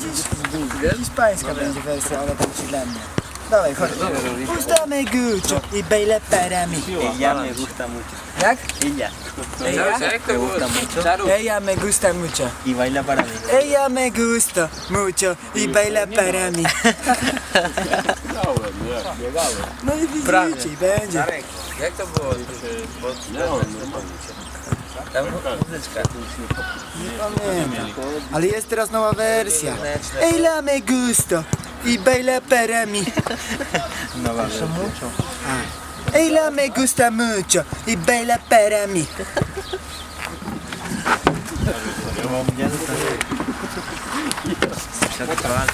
Widzisz? Hiszpańska będzie wersja, ale tam ci dla mnie. Dawaj, chodź. Gustame guccio i baile para mi. Ella me gusta mucho. Jak? Ella Ella? To było? Czaru. Ella me gusta mucho. y baila para mí. Ella me gusta mucho i baila para mi. No i widzicie, i będzie. Jak to było? Tam muzyczka. Nie pamiętam. Ale jest teraz nowa wersja. Ella me gusta i baila para mi. No va mucho. Ella me gusta mucho y baila para te trabajas,